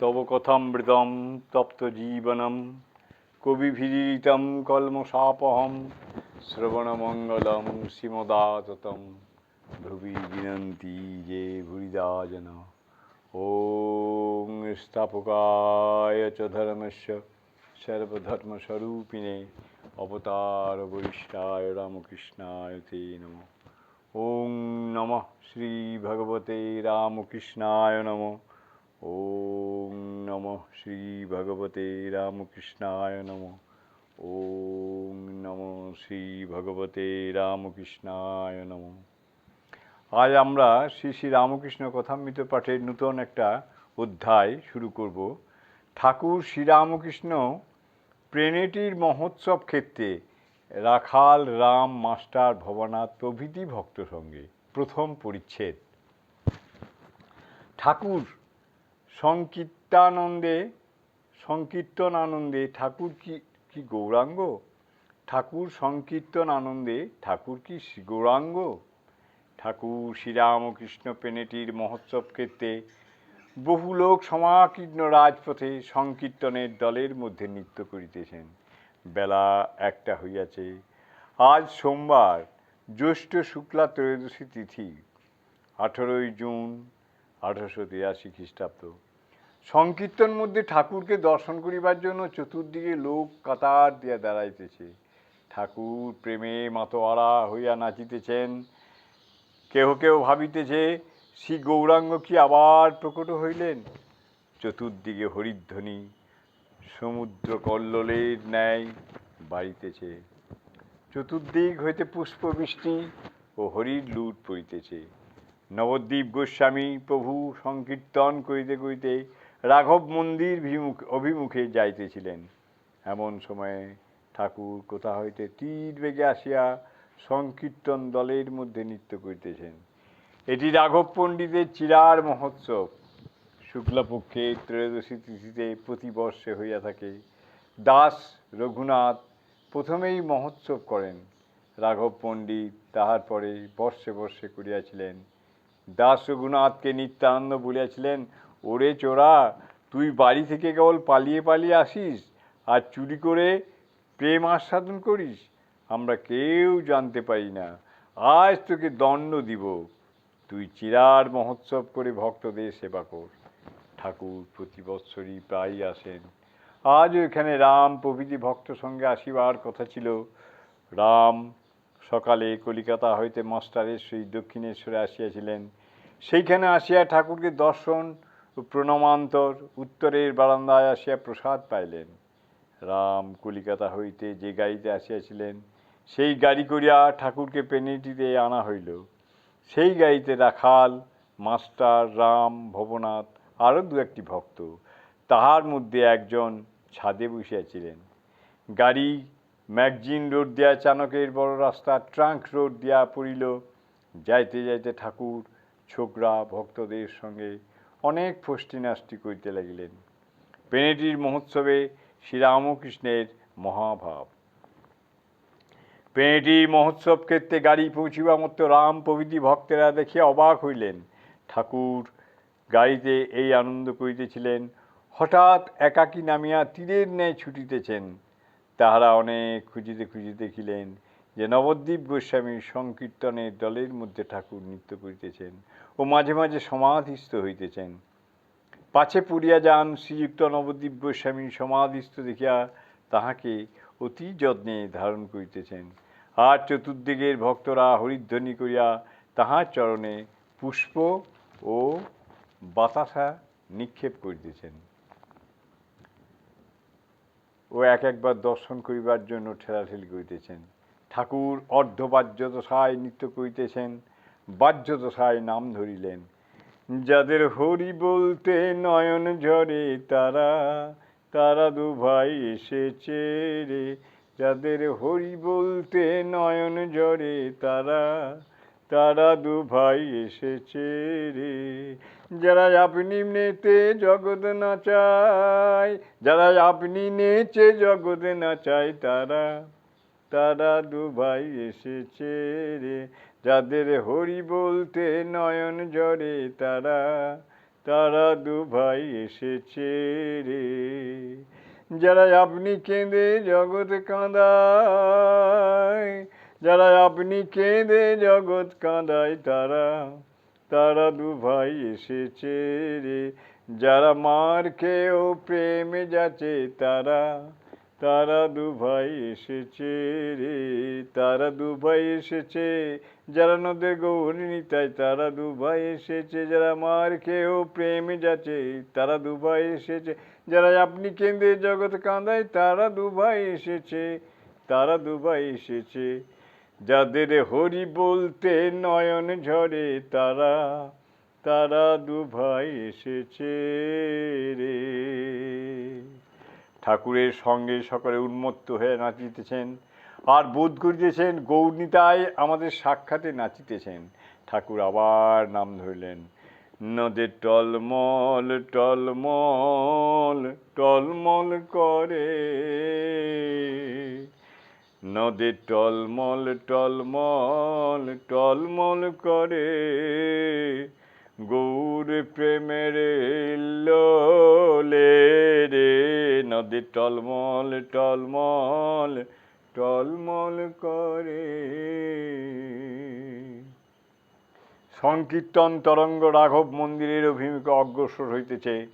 তব কথামৃতম তপ্ত জীবনম কবিভিরিতম কলমশাপহম শ্রবণমঙ্গলম শ্রীমদাততম ভ্রুবি বিনন্তি যে ভুরিদা জন ওং স্থাপকায় চ ধর্মস্য সর্বধর্মস্বরূপিণে অবতার বরিষ্ঠায় রামকৃষ্ণায় তে নমঃ। ওং নমঃ শ্রী ভগবতে রামকৃষ্ণায় নমঃ। ওং নমঃ শ্রী ভগবতে রামকৃষ্ণায় নমঃ। ওং নমঃ শ্রী ভগবতে রামকৃষ্ণায় নমঃ। আজ আমরা শ্রী শ্রী রামকৃষ্ণ কথামৃত পাঠের নূতন একটা অধ্যায় শুরু করব। ঠাকুর শ্রীরামকৃষ্ণ প্রেনেটির মহোৎসব ক্ষেত্রে রাখাল রাম মাস্টার ভবনাথ প্রভৃতি ভক্ত সঙ্গে প্রথম পরিচ্ছেদ। ঠাকুর সংকীর্তানন্দে সংকীর্তন আনন্দে ঠাকুর কি কি গৌরাঙ্গ? ঠাকুর সংকীর্তন আনন্দে ঠাকুর কি গৌরাঙ্গ? ঠাকুর শ্রীরামকৃষ্ণ পেনেটির মহোৎসব ক্ষেত্রে বহু লোক সমাকীর্ণ রাজপথে সংকীর্তনের দলের মধ্যে নৃত্য করিতেছেন। বেলা একটা হইয়াছে। আজ সোমবার, জ্যৈষ্ঠ শুক্লা ত্রয়োদশী তিথি, আঠেরোই জুন আঠারোশো তিরাশি খ্রিস্টাব্দ। সংকীর্তন মধ্যে ঠাকুরকে দর্শন করিবার জন্য চতুর্দিকে লোক কাতার দিয়া দাঁড়াইতেছে। ঠাকুর প্রেমে মাতোয়ারা হইয়া নাচিতেছেন। কেহ কেউ ভাবিতেছে, শ্রী গৌরাঙ্গ কি আবার প্রকট হইলেন? চতুর্দিকে হরিধ্বনি সমুদ্র কল্লোলের ন্যায় বাড়িতেছে। চতুর্দিক হইতে পুষ্পবৃষ্টি ও হরির লুট পড়িতেছে। নবদ্বীপ গোস্বামী প্রভু সংকীর্তন করিতে করিতে রাঘব মন্দির ভিমুখ- অভিমুখে যাইতেছিলেন। এমন সময়ে ঠাকুর কোথা হইতে তীর বেগে আসিয়া সংকীর্তন দলের মধ্যে নৃত্য করিতেছেন। এটি রাঘব পণ্ডিতের চিরার মহোৎসব। শুক্লাপক্ষে ত্রয়োদশী তিথিতে প্রতি বর্ষে হইয়া থাকে। দাস রঘুনাথ প্রথমেই মহোৎসব করেন। রাঘব পণ্ডিত তাহার পরে বর্ষে বর্ষে করিয়াছিলেন। দাস রঘুনাথকে নিত্যানন্দ বলিয়াছিলেন ওরে চোরা, তুই বাড়ি থেকে কেবল পালিয়ে পালিয়ে আসিস আর চুরি করে প্রেম আস্বাদন করিস? আমরা কেউ জানতে পারি না। আজ তোকে দণ্ড দিব। তুই চিরার মহোৎসব করে ভক্তদের সেবা কর। ঠাকুর প্রতি বৎসরই প্রায়ই আসেন। আজও এখানে রাম প্রভৃতি ভক্ত সঙ্গে আসিবার কথা ছিল। রাম সকালে কলিকাতা হইতে মাস্টারের সহিত দক্ষিণেশ্বরে আসিয়াছিলেন। সেইখানে আসিয়া ঠাকুরকে দর্শন প্রণমান্তর উত্তরের বারান্দায় আসিয়া প্রসাদ পাইলেন। রাম কলিকাতা হইতে যে গাড়িতে আসিয়াছিলেন, সেই গাড়ি করিয়া ঠাকুরকে পেনেটিতে আনা হইল। সেই গাড়িতে রাখাল, মাস্টার, রাম, ভবনাথ আরও দু একটি ভক্ত, তাহার মধ্যে একজন ছাদে বসিয়াছিলেন। গাড়ি ম্যাগজিন রোড দিয়া চানকের বড় রাস্তা ট্রাঙ্ক রোড দিয়া পড়িল। যাইতে যাইতে ঠাকুর, ছোকরা, ভক্তদের সঙ্গে অনেক ফষ্টি নাস্তি করিতে লাগিলেন। পেনেটির মহোৎসবে শ্রীরামকৃষ্ণের মহাভাব। পেনেটির মহোৎসব ক্ষেত্রে গাড়ি পৌঁছিবা মতো রাম প্রভৃতি ভক্তেরা দেখিয়া অবাক হইলেন। ঠাকুর গাড়িতে এই আনন্দ করিতেছিলেন। হঠাৎ একাকী নামিয়া তীরের ন্যায় ছুটিতেছেন। তাহারা অনেক খুঁজিতে খুঁজিতে দেখিলেন যে নবদ্বীপ গোস্বামী সংকীর্তনের দলের মধ্যে ঠাকুর নৃত্য করিতেছেন ও মাঝে মাঝে সমাধিস্থ হইতেছেন। পাছে পড়িয়া যান শ্রীযুক্ত নবদ্বীপ গোস্বামী সমাধিস্থ দেখিয়া তাহাকে অতি যত্নে ধারণ করিতেছেন। আর চতুর্দিকের ভক্তরা হরিধ্বনি করিয়া তাহার চরণে পুষ্প ও বাতাসা নিক্ষেপ করিতেছেন। ও এক একবার দর্শন করিবার জন্য ঠেলাঠেলি করিতেছেন। ঠাকুর অর্ধবাজ্যদশায় নৃত্য করিতেছেন, বাজ্যদশায় নাম ধরিলেন। যাদের হরি বলতে নয়ন ঝরে, তারা তারা দু ভাই এসেছে রে। যাদের হরি বলতে নয়ন ঝরে, তারা তারা দু ভাই এসেছে রে। যারা আপনি নেতে জগৎ নাচায়, যারা আপনি নেচে জগৎ নাচায়, তারা তারা দু ভাই এসেছে রে। যাদের হরি বলতে নয়ন জরে তারা তারা দু ভাই এসেছে রে। যারা আপনি কেঁদে জগৎ কাঁদায়, যারা আপনি কেঁদে জগৎ কাঁদায়, তারা তারা দু ভাই এসেছে রে। যারা মার খেয়েও প্রেমে যাচ্ছে, তারা তারা দুভাই এসেছে রে, তারা দুভাই এসেছে। যারা নদে গৌরিনী তাই তারা দুভাই এসেছে। যারা মার খেয়েও প্রেমে যাচ্ছে, তারা দুভাই এসেছে। যারা আপনি কেন্দ্রে জগৎ কাঁদায়, তারা দুভাই এসেছে, তারা দুভাই এসেছে। যাদের হরি বলতে নয়ন ঝরে, তারা তারা দুভাই এসেছে রে। ঠাকুরের সঙ্গে সকলে উন্মত্ত হয়ে নাচিতেছেন। আর বোধ করিতেছেন গৌরনীতায় আমাদের সাক্ষাতে নাচিতেছেন। ঠাকুর আবার নাম ধরলেন নদের টলমল টলমল টলমল করে। নদে টলমল টলমল টলমল করে। গৌর প্রেমের লোলে রে, নদী টলমল টলমল টলমল করে। সংকীর্তন তরঙ্গ রাঘব মন্দিরের অভিমুখে অগ্রসর হইতেছে।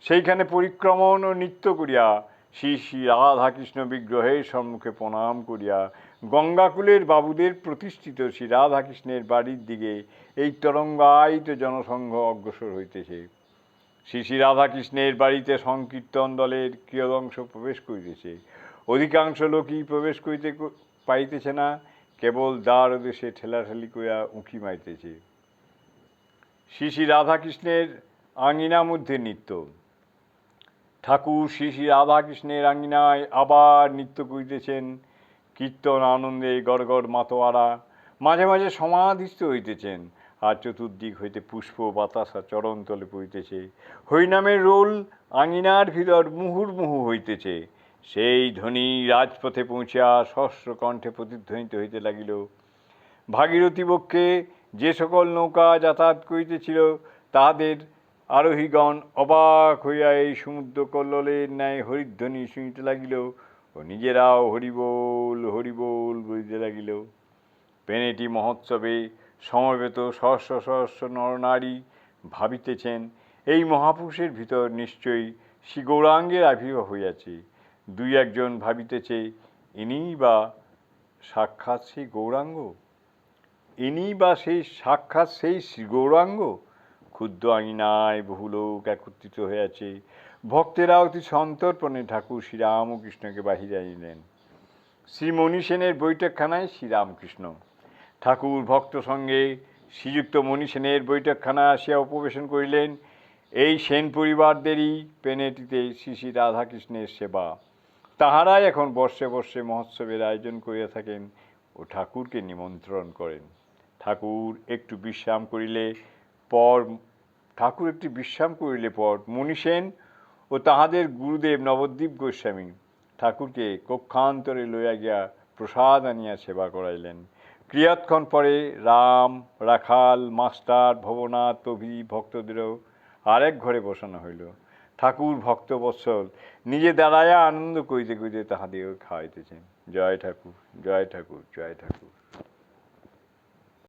সেইখানে পরিক্রমণ ও নৃত্য করিয়া শ্রী শ্রী রাধাকৃষ্ণ বিগ্রহের সম্মুখে প্রণাম করিয়া গঙ্গাকুলের বাবুদের প্রতিষ্ঠিত শ্রী রাধাকৃষ্ণের বাড়ির দিকে এই তরঙ্গায়িত জনসংঘ অগ্রসর হইতেছে। শ্রী শ্রী রাধাকৃষ্ণের বাড়িতে সংকীর্তন দলের কিয়দংশ প্রবেশ করিতেছে। অধিকাংশ লোকই প্রবেশ করিতে পাইতেছে না, কেবল দ্বার দেশে ঠেলাঠেলি করিয়া উঁকি মাইতেছে শ্রী শ্রী রাধাকৃষ্ণের আঙিনা মধ্যে নৃত্য। ঠাকুর শ্রী শ্রী রাধাকৃষ্ণের আঙিনায় আবার নৃত্য করিতেছেন কীর্তন আনন্দে গড়গড় মাতোয়ারা মাঝে মাঝে সমাধিস্থ হইতেছেন। আর চতুর্দিক হইতে পুষ্প বাতাসা চরণ তলে পড়িতেছে হরিনামের রোল আঙিনার ভিতর মুহুর্মুহু হইতেছে। সেই ধ্বনি রাজপথে পৌঁছিয়া সহস্র কণ্ঠে প্রতিধ্বনিত হইতে লাগিল। ভাগীরথী বক্ষে যে সকল নৌকা যাতায়াত করিতেছিল, তাহাদের আরোহীগণ অবাক হইয়া এই সমুদ্র কল্লোলের ন্যায় হরিধ্বনি শুনিতে লাগিল। নিজেরাও হরিবোল হরিবোল বলিতে লাগিল পেনেটি মহোৎসবে সমবেত সহস্র সহস্র নরনারী ভাবিতেছেন, এই মহাপুরুষের ভিতর নিশ্চয়ই শ্রী গৌরাঙ্গের আবির্ভাব হইয়াছে। দুই একজন ভাবিতেছে ইনিই বা সাক্ষাৎ সেই গৌরাঙ্গ? ইনি বা সেই সাক্ষাৎ সেই শ্রী গৌরাঙ্গ? ক্ষুদ্র আঙিনায় বহু লোক একত্রিত হয়েছে ভক্তেরা অতি সন্তর্পণে ঠাকুর শ্রীরামকৃষ্ণকে বাহিরে আনিলেন শ্রী মণি সেনের বৈঠকখানায় শ্রীরামকৃষ্ণ। ঠাকুর ভক্ত সঙ্গে শ্রীযুক্ত মণি সেনের বৈঠকখানা আসিয়া উপবেশন করিলেন। এই সেন পরিবারদেরই পেনেটিতে শ্রী শ্রী রাধাকৃষ্ণের সেবা। তাহারাই এখন বর্ষে বর্ষে মহোৎসবের আয়োজন করিয়া থাকেন ও ঠাকুরকে নিমন্ত্রণ করেন। ঠাকুর একটু বিশ্রাম করিলে পর, ঠাকুর একটি বিশ্রাম করিলে পর মণি সেন ও তাহাদের গুরুদেব নবদ্বীপ গোস্বামী। ঠাকুরকে কক্ষান্তরে লইয়া গিয়া প্রসাদ আনিয়া সেবা করাইলেন। ক্রিয়াৎক্ষণ পরে রাম, রাখাল, মাস্টার, ভবনাথ প্রভৃতি ভক্তদেরও আরেক ঘরে বসানো হইল। ঠাকুর ভক্তবৎসল নিজে দাঁড়াইয়া আনন্দ করিতে করিতে তাহাদেরও খাওয়াইতেছেন। জয় ঠাকুর জয় ঠাকুর জয় ঠাকুর।